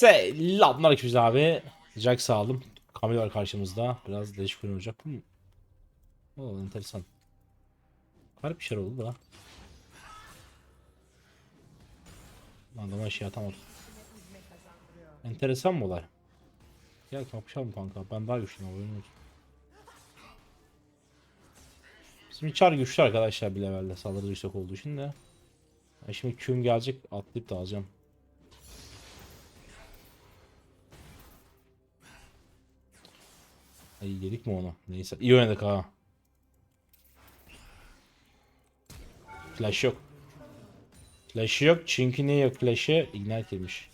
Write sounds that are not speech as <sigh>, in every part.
Selamlar herkese abi. Jax aldım. Kamil var karşımızda. Biraz değişik oyun olacak. Oo, enteresan. Garip bir şey oldu da. Adama şey atamadım. Enteresan mı olay? Gel kapışalım kanka. Ben daha güçlüyüm olsun. Bizim çar güçlü arkadaşlar bir levelde saldırı yüksek olduğu için de. Şimdi Q'm gelecek atlayıp da alacağım. Ay yedik mi onu? Neyse. İyi oynadık ha. Flash yok. Flash yok çünkü niye yok flash'e? Ignite girmiş.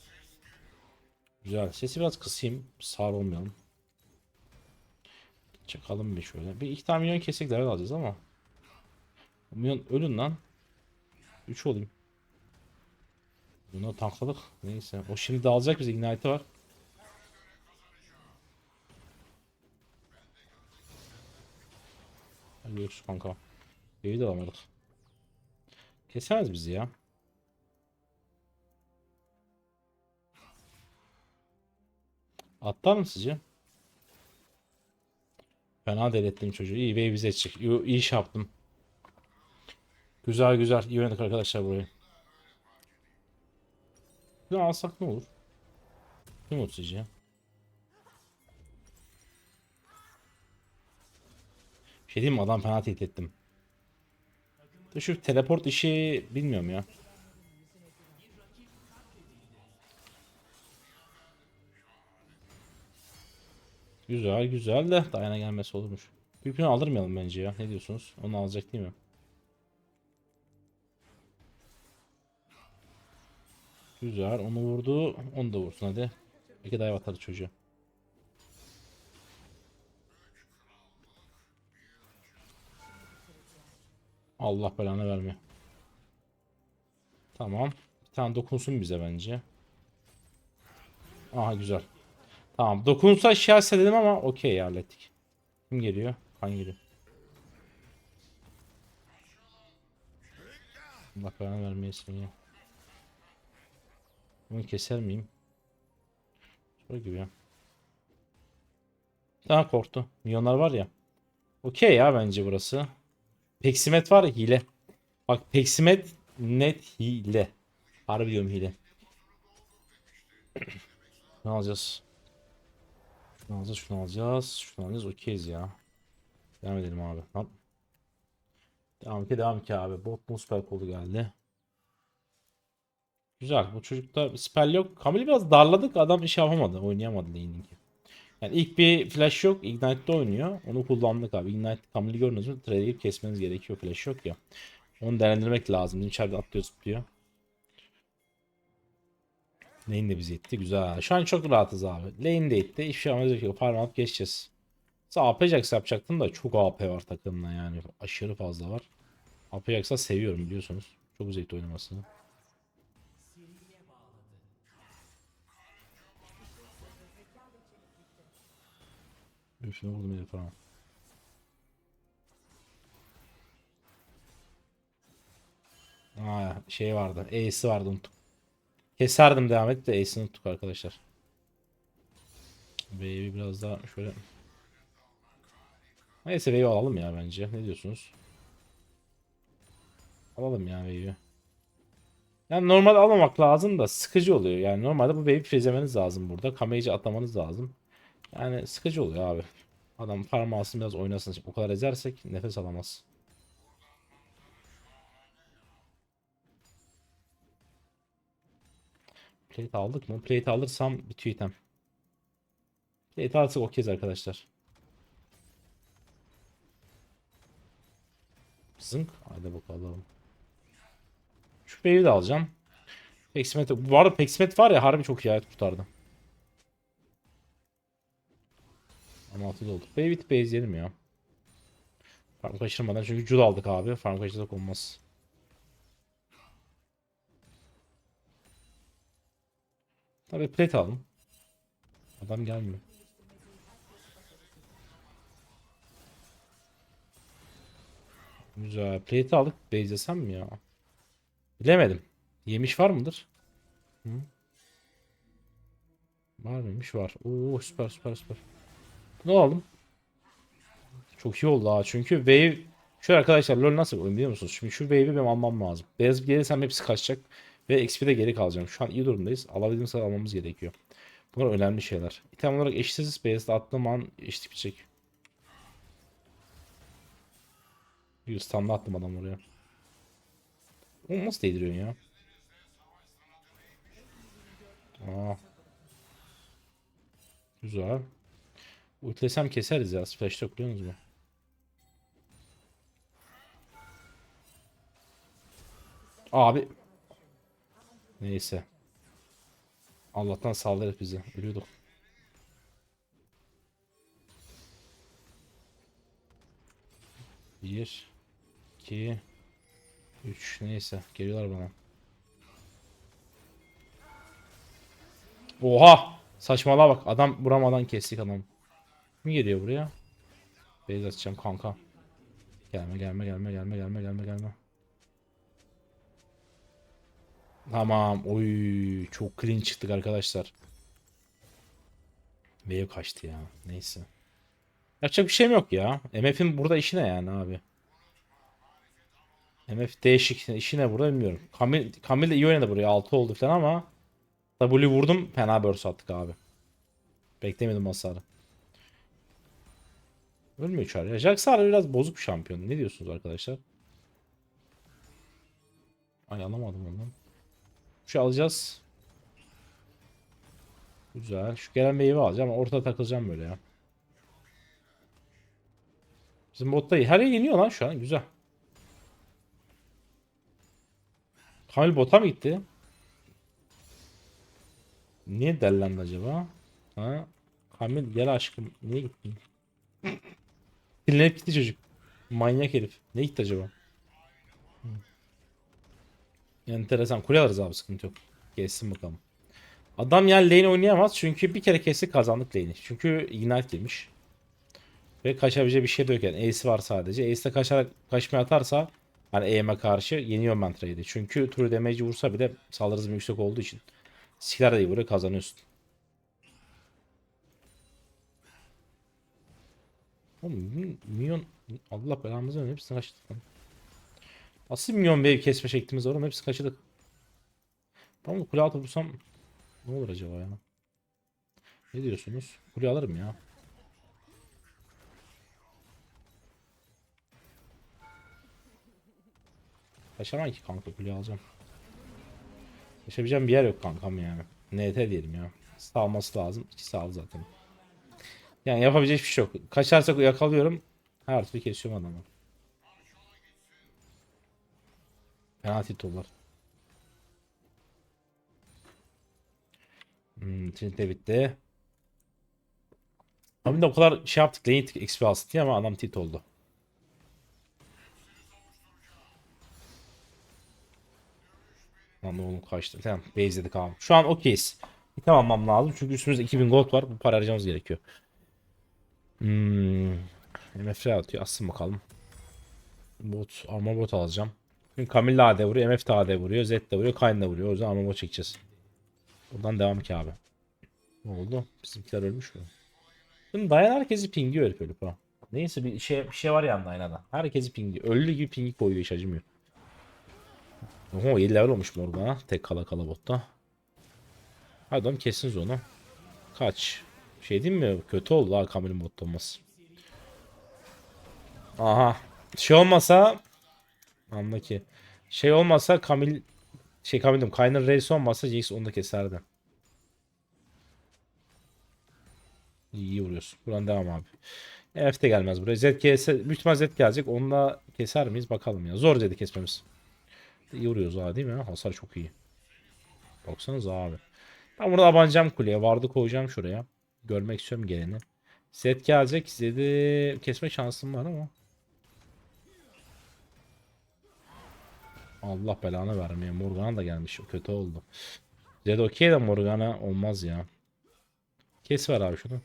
Güzel. Sesi biraz kısayım. Sağır olmayalım. Çakalım bir şöyle. Bir iki tane milyon kesik level alacağız ama. Milyon ölün lan. 3 olayım. Bunu tankladık. Neyse. O şimdi dağılacak bize. Ignite'ı var. Görüşürüz kanka. Evi de alamadık. Kesemez bizi ya. Atlar mı sizce? Fena delettim çocuğu. İyi ve bize çık. İyi, iyi iş yaptım. Güzel güzel. İyi oynadık arkadaşlar burayı. Bunu alsak ne olur? Ne olur şey diyeyim mi? Adam fena tehdit ettim. Şu teleport işi bilmiyorum ya. Güzel güzel de dayana gelmesi olurmuş. Büyükünü aldırmayalım bence ya. Ne diyorsunuz? Onu alacak değil mi? Güzel. Onu vurdu. Onu da vursun hadi. Peki dive atarız çocuğa. Allah belanı vermiyor. Tamam. Bir tane dokunsun bize bence. Aha güzel. Tamam. Dokunsa şahse dedim ama okey hallettik. Kim geliyor? Kan geliyor. Allah belanı vermeyesin ya. Bunu keser miyim? Şöyle gibi ya. Daha korktu. Milyonlar var ya. Okey ya bence burası. Peksimet var hile. Bak Peksimet net hile. Harbi diyorum hile. <clears throat> ne alacağız? Şunu alacağız, şunu alacağız, şunu alacağız. Okeyiz ya. Devam edelim abi. Tamam. Devam ki devam ki abi. Bot Muspel kolu geldi. Güzel. Bu çocukta spell yok. Kamil'i biraz darladık. Adam iş yapamadı. Oynayamadı laning'i. Yani ilk bir flash yok. Ignite'de oynuyor. Onu kullandık abi. Ignite Kamil'i gördünüz mü? Trade'yi kesmeniz gerekiyor. Flash yok ya. Onu değerlendirmek lazım. İçeride atlıyor zıplıyor. Lane de bizi itti. Güzel. Şu an çok rahatız abi. Lane de itti. Hiçbir şey yapmayacak yok. Farm alıp geçeceğiz. Mesela AP Jax yapacaktım da çok AP var takımda yani. Aşırı fazla var. AP Jax'a seviyorum biliyorsunuz. Çok zevkli oynamasını. Üstüne vurdum herif falan. Aa, şey vardı. Ace'i vardı unuttum. Keserdim devam et de Ace'ini unuttuk arkadaşlar. Wave'i biraz daha şöyle. Neyse Wave'i alalım ya bence. Ne diyorsunuz? Alalım ya Wave'i. Yani normal almamak lazım da sıkıcı oluyor. Yani normalde bu Wave'i freezemeniz lazım burada. Kamage'i atlamanız lazım. Yani sıkıcı oluyor abi. Adam farm alsın biraz oynasın. O kadar ezersek nefes alamaz. Plate aldık mı? Plate alırsam bitiyor item. Plate alırsak okeyiz arkadaşlar. Zınk. Hadi bakalım. Şu wave'i de alacağım. Peximet. Bu arada Peximet var ya harbi çok iyi hayat kurtardı. Ama altı oldu. Wave it base diyelim ya. Farm kaçırmadan çünkü jul aldık abi. Farm kaçırsak olmaz. Tabii plate aldım. Adam gelmiyor. Güzel. Plate aldık. Base mi ya? Bilemedim. Yemiş var mıdır? Hı? Var mıymış? Var. Oo süper süper süper. Ne aldım? Çok iyi oldu ha. Çünkü wave Şöyle arkadaşlar LoL nasıl bir oyun biliyor musunuz? Şimdi şu wave'i benim almam lazım. Beyaz gelirsem hepsi kaçacak. Ve XP'de geri kalacağım. Şu an iyi durumdayız. Alabildiğimiz kadar almamız gerekiyor. Bunlar önemli şeyler. İtem olarak eşsiz Beyaz'da attığım an eşitlik bitecek. Bir standa attım adam oraya. Oğlum nasıl değdiriyorsun ya? Aa. Güzel. Ultilesem keseriz ya. Splash yok biliyor musunuz? Abi. Neyse. Allah'tan saldırır bizi. Ölüyorduk. Bir. iki, Üç. Neyse. Geliyorlar bana. Oha! Saçmalığa bak. Adam vuramadan kestik adam. Kim geliyor buraya? Beyaz atacağım kanka. Gelme gelme gelme gelme gelme gelme gelme. Tamam. Oy çok clean çıktık arkadaşlar. Wave kaçtı ya. Neyse. Yapacak bir şeyim yok ya. MF'in burada işi ne yani abi? MF değişik. İşi ne burada bilmiyorum. Kamil, Kamil de iyi oynadı buraya. 6 oldu falan ama W vurdum. Fena burst attık abi. Beklemedim hasarı. Ölmüyor çağrı. Ya Jax biraz bozuk bir şampiyon. Ne diyorsunuz arkadaşlar? Ay alamadım ondan. Şu alacağız. Güzel. Şu gelen meyve alacağım ortada takılacağım böyle ya. Bizim botta. Her yer yeniyor lan şu an. Güzel. Kamil bota mı gitti? Niye dellendi acaba? Ha? Kamil gel aşkım. Niye gittin? Dinlenip gitti çocuk. Manyak herif. Ne gitti acaba? Enteresan. Kule alırız abi sıkıntı yok. Geçsin bakalım. Adam yani lane oynayamaz çünkü bir kere kestik kazandık lane'i. Çünkü ignite yemiş. Ve kaçabileceği bir şey de yok yani. Ace'i var sadece. Ace de kaçarak kaçmaya atarsa hani aim'e karşı yeniyor ben trade'i. Çünkü true damage vursa bile saldırı yüksek olduğu için skiller de iyi vuruyor kazanıyorsun. Oğlum minyon Allah belamızı verin hepsini kaçtık lan. Nasıl minyon wave kesme şeklimiz var oğlum hepsini kaçırdık. Tamam kule altı vursam ne olur acaba ya? Ne diyorsunuz? Kule alırım ya. Kaçamam ki kanka kule alacağım. Yaşayabileceğim bir yer yok kankam yani. NT diyelim ya. Sağlaması lazım. İki sağlı zaten. Yani yapabilecek bir şey yok. Kaçarsak yakalıyorum. Her türlü kesiyorum adamı. Fena titollar. Hmm, Trinity bitti. Abi de o kadar şey yaptık. Lane XP alsın diye ama adam tit oldu. Lan oğlum kaçtı. Tamam base'ledik abi. Şu an okeyiz. Tamamlam lazım çünkü üstümüzde 2000 gold var. Bu para harcamamız gerekiyor. Hmm. MF atıyor. Assın bakalım. Bot, armor bot alacağım. Çünkü Camille AD vuruyor, MF de AD vuruyor, Z de vuruyor, Kayn da vuruyor. O yüzden armor bot çekeceğiz. Buradan devam ki abi. Ne oldu? Bizimkiler ölmüş mü? Şimdi dayan herkesi pingi ölüp ölüp ha. Neyse bir şey, bir şey var ya Dayana'da. Herkesi pingi. Ölü gibi pingi koyuyor hiç acımıyor. Oho 7 level olmuş ha. Tek kala kala botta. Hadi oğlum kessiniz onu. Kaç. Şey diyeyim mi? Kötü oldu ha Kamil'in botta olması. Aha. Şey olmasa anla ki. Şey olmasa Kamil şey Kamil diyorum. Kaynar Reis olmasa Jax onu da keserdi. İyi, vuruyorsun. Buradan devam abi. EF de gelmez buraya. Z kese, büyük ihtimal Z gelecek. Onu da keser miyiz? Bakalım ya. Zor Z'di kesmemiz. İyi vuruyoruz abi değil mi? Hasar çok iyi. Baksanıza abi. Ben burada abanacağım kuleye. Vardı koyacağım şuraya. Görmek istiyorum geleni. Set gelecek. Zed'i kesme şansım var ama. Allah belanı vermeye. Morgana da gelmiş. Kötü oldu. Zed okey de Morgana olmaz ya. Kes ver abi şunu.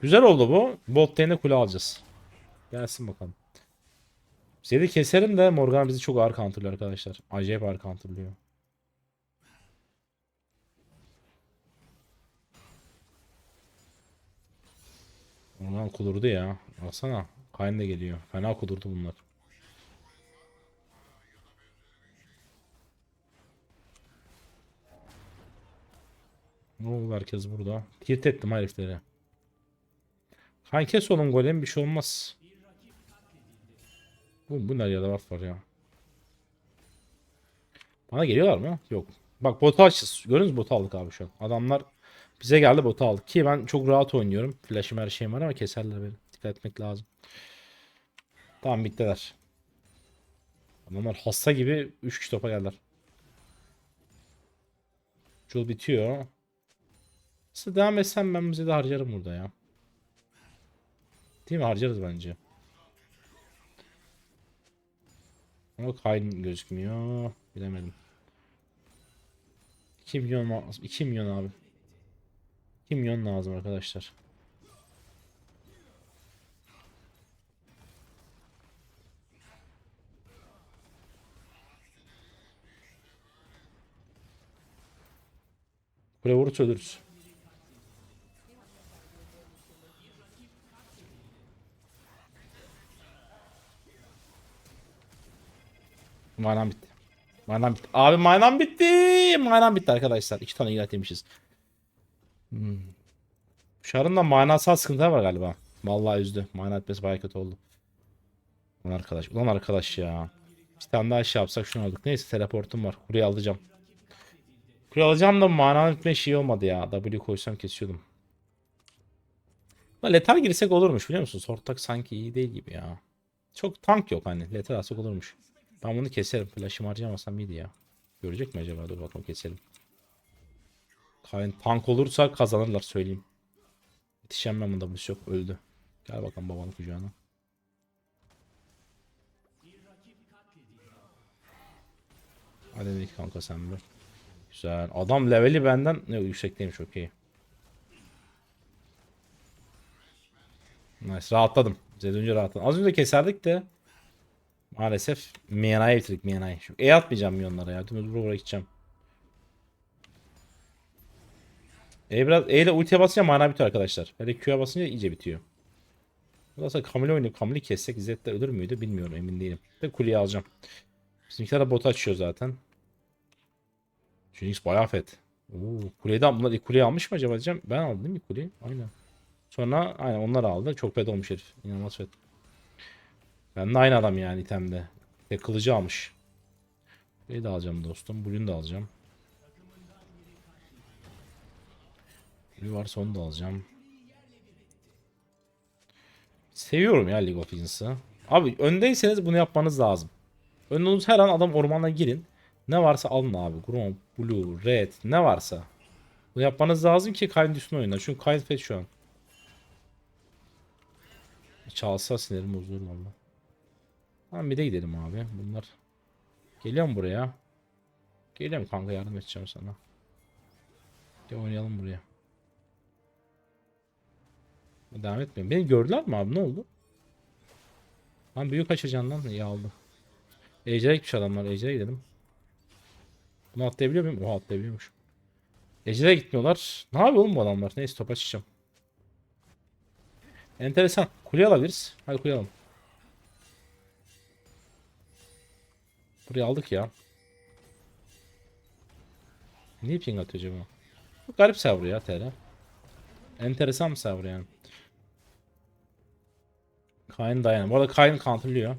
Güzel oldu bu. Bot lane'e kule alacağız. Gelsin bakalım. Zed'i keserim de Morgana bizi çok ağır counterlıyor arkadaşlar. Acayip ağır counterlıyor. Bunlar kudurdu ya. Baksana. Kayn da geliyor. Fena kudurdu bunlar. Ne oldu herkes burada? Tilt ettim herifleri. Kayn kes oğlum golem bir şey olmaz. Bu, bu nerede var var ya. Bana geliyorlar mı? Yok. Bak botu açız. Görüyorsunuz botu aldık abi şu an. Adamlar bize geldi botu aldık. Ki ben çok rahat oynuyorum. Flash'ım her şeyim var ama keserler beni. Dikkat etmek lazım. Tamam bittiler. Adamlar hasta gibi 3 kişi topa geldiler. Jul bitiyor. Nasıl devam etsem ben bize de harcarım burada ya. Değil mi? Harcarız bence. Ama Kayn gözükmüyor. Bilemedim. 2 milyon lazım. 2 milyon abi. 2 milyon lazım arkadaşlar. Kule vurursa ölürüz. Manam bitti. Manam bitti. Abi manam bitti. Manam bitti arkadaşlar. İki tane ilat yemişiz. Hmm. Şarın da manasal sıkıntılar var galiba. Vallahi üzdü. Mana etmesi bayağı kötü oldu. Ulan arkadaş. Ulan arkadaş ya. Bir tane daha şey yapsak şunu aldık. Neyse teleportum var. Kuruyu alacağım. Kuruyu alacağım da mana etme şey olmadı ya. W koysam kesiyordum. Ama letal girsek olurmuş biliyor musun? Sortak sanki iyi değil gibi ya. Çok tank yok hani. Letal alsak olurmuş. Ben bunu keserim. Flash'ımı harcamasam iyiydi ya. Görecek mi acaba? Dur bakalım keselim. Kayn tank olursa kazanırlar söyleyeyim. Yetişen ben bunda bu yok. Öldü. Gel bakalım babanın kucağına. Hadi dedik kanka sen bir. Güzel. Adam leveli benden ne yüksekteymiş okey. Nice. Rahatladım. Bize önce rahatladım. Az önce keserdik de Maalesef Miana'ya bitirdik Miana'yı. E atmayacağım Mian'lara ya. Dümdüz buraya gideceğim. E biraz E ile ultiye basınca mana bitiyor arkadaşlar. Hele Q'ya basınca iyice bitiyor. Burası Camille oynuyor. Camille'i kessek İzzet de ölür müydü bilmiyorum emin değilim. De kuleyi alacağım. Bizimkiler de bot açıyor zaten. Phoenix bayağı fet. Oo, kuleyi de bunlar ilk kuleyi almış mı acaba diyeceğim. Ben aldım değil mi kuleyi? Aynen. Sonra aynen onlar aldı. Çok fet olmuş herif. İnanılmaz fet. Ben de aynı adam yani itemde. Ve kılıcı almış. Burayı da alacağım dostum. Bugün de alacağım. Blue varsa onu da alacağım. Seviyorum ya League of Legends'ı. Abi öndeyseniz bunu yapmanız lazım. Önde olduğunuz her an adam ormana girin. Ne varsa alın abi. Grom, Blue, Red ne varsa. Bunu yapmanız lazım ki Kayn üstüne oynar. Çünkü Kayn fet şu an. Çalsa sinirim bozulur valla. Tamam bir de gidelim abi. Bunlar geliyor mu buraya? Geliyorum kanka yardım edeceğim sana. Gel oynayalım buraya. Devam etmeyin. Beni gördüler mi abi? Ne oldu? Lan büyük kaçacaksın lan. İyi aldı. Ejder'e gitmiş adamlar. Ejder'e gidelim. Bunu atlayabiliyor muyum? Oha atlayabiliyormuş. Ejder'e gitmiyorlar. Ne yapıyor oğlum bu adamlar? Neyse top açacağım. Enteresan. Kule alabiliriz. Hadi kule alalım. Burayı aldık ya. Niye ping atıyor acaba? Bu garip server ya TR. Enteresan bir server yani. Kayn dayan. Bu arada Kayn counterlıyor.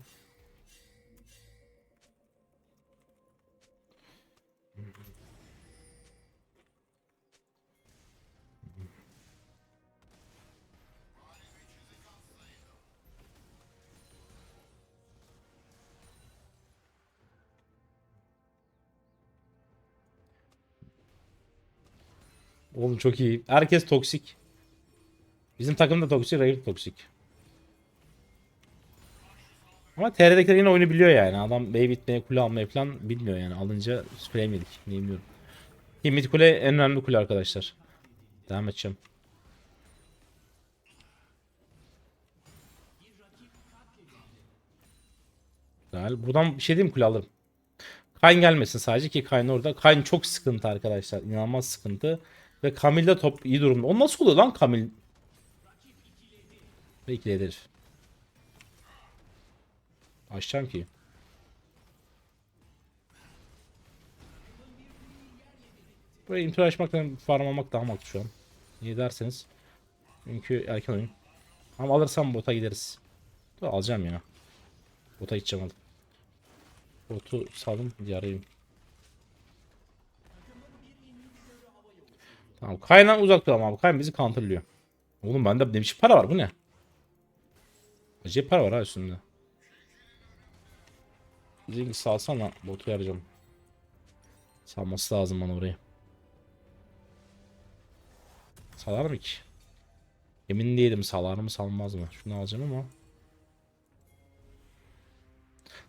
Oğlum çok iyi. Herkes toksik. Bizim takım da toksik, rakip toksik. Ama TR'dekiler yine oyunu biliyor yani. Adam bey bitmeye kule almayı falan bilmiyor yani. Alınca sprey yedik. Ne bilmiyorum. Ki mid kule en önemli kule arkadaşlar. Devam edeceğim. Güzel. Buradan bir şey diyeyim kule alırım. Kayn gelmesin sadece ki Kayn orada. Kayn çok sıkıntı arkadaşlar. İnanılmaz sıkıntı. Ve Kamil de top iyi durumda. O nasıl oluyor lan Kamil? Peki herif. Açacağım ki. Böyle intro açmaktan farm daha mantıklı şu an. Niye derseniz. Çünkü erken oyun. Ama alırsam bota gideriz. Dur alacağım ya. Bota gideceğim alıp. Botu saldım yarayım. Tamam kaynan uzak duralım abi. Kaynan bizi counterlıyor. Oğlum bende ne biçim para var bu ne? Acayip para var ha üstünde. Zingi salsana botu yarayacağım. Salması lazım bana orayı. Salar mı ki? Emin değilim salar mı salmaz mı? Şunu alacağım ama.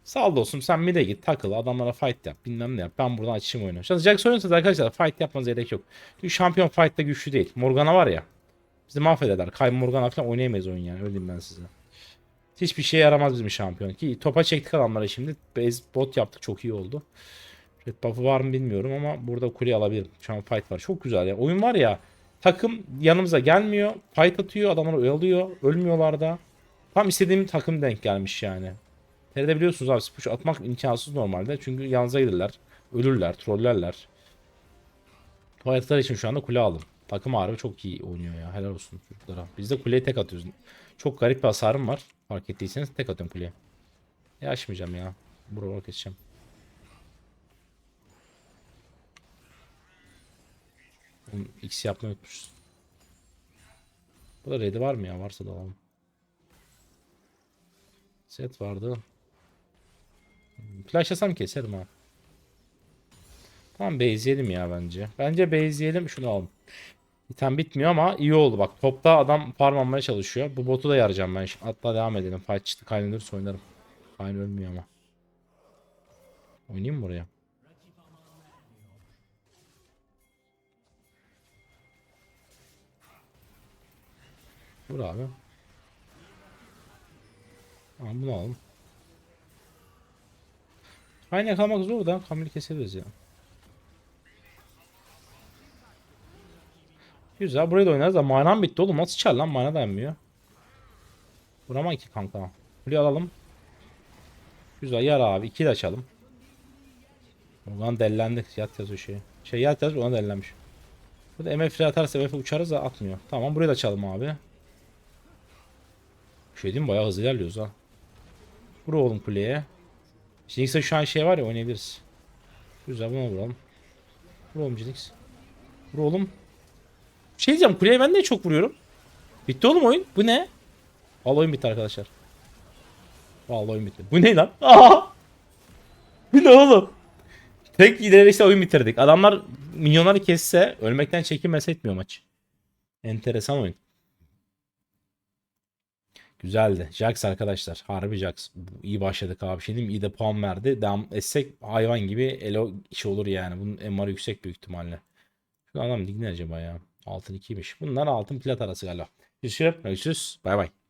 Sal dostum sen mid'e git takıl adamlara fight yap bilmem ne yap ben buradan açayım oyunu. Şimdi Jax oynuyorsanız arkadaşlar fight yapmanıza gerek yok. Çünkü şampiyon fight'ta güçlü değil. Morgana var ya. Bizi mahvederler. Kay Morgana falan oynayamayız oyun yani öyle diyeyim ben size. Hiçbir şeye yaramaz bizim şampiyon ki topa çektik adamları şimdi. Base bot yaptık çok iyi oldu. Red buff'ı var mı bilmiyorum ama burada kule alabilirim. Şu an fight var. Çok güzel ya. Oyun var ya takım yanımıza gelmiyor. Fight atıyor. Adamları oyalıyor. Ölmüyorlar da. Tam istediğim takım denk gelmiş yani. TR'de biliyorsunuz abi push atmak imkansız normalde. Çünkü yanınıza gelirler. Ölürler. Trollerler. Tuvaletler için şu anda kule aldım. Takım harbi çok iyi oynuyor ya. Helal olsun çocuklara. Biz de kuleye tek atıyoruz. Çok garip bir hasarım var. Fark ettiyseniz tek atıyorum kuleye. Ya açmayacağım ya. Buraları keseceğim. Oğlum X yapmayı unutmuşuz. Burada ready var mı ya? Varsa da alalım. Set vardı. Flashlasam keserim ha. Tamam base'leyelim ya bence. Bence base'leyelim şunu alalım. İtem bitmiyor ama iyi oldu bak. Topta adam farm almaya çalışıyor. Bu botu da yarayacağım ben. Şimdi Hatta devam edelim. Fight çıktı kaynanırsa oynarım. Kayn ölmüyor ama. Oynayayım mı buraya? Vur abi. Tamam bunu alalım. Aynı yakalamak zor da Kamil'i kesebiliriz ya. Güzel burayı da oynarız da manam bitti oğlum nasıl çar lan mana dayanmıyor. Vuramam ki kanka. Burayı alalım. Güzel yar abi 2 de açalım. Ulan dellendik yat yazıyor şey. Şey yat yazıyor ona dellenmiş. Burada MF atarsa MF uçarız da atmıyor. Tamam burayı da açalım abi. Şey diyeyim bayağı hızlı ilerliyoruz ha. Vur oğlum kuleye. Jinx'e şu an şey var ya oynayabiliriz. Güzel buna vuralım. Vur oğlum Jinx. Vur oğlum. Şey diyeceğim kuleye ben de çok vuruyorum. Bitti oğlum oyun. Bu ne? Vallahi oyun bitti arkadaşlar. Vallahi oyun bitti. Bu ne lan? Aa! Bu ne oğlum? Tek ilerleyişte oyun bitirdik. Adamlar milyonları kesse ölmekten çekinmese etmiyor maç. Enteresan oyun. Güzeldi. Jax arkadaşlar. Harbi Jax. İyi başladık abi. Şey diyeyim? İyi de puan verdi. Devam etsek hayvan gibi elo işi olur yani. Bunun MR yüksek büyük ihtimalle. Şu adam lig acaba ya? Altın 2'ymiş. Bunlar altın plat arası galiba. Görüşürüz. Görüşürüz. Bay bay.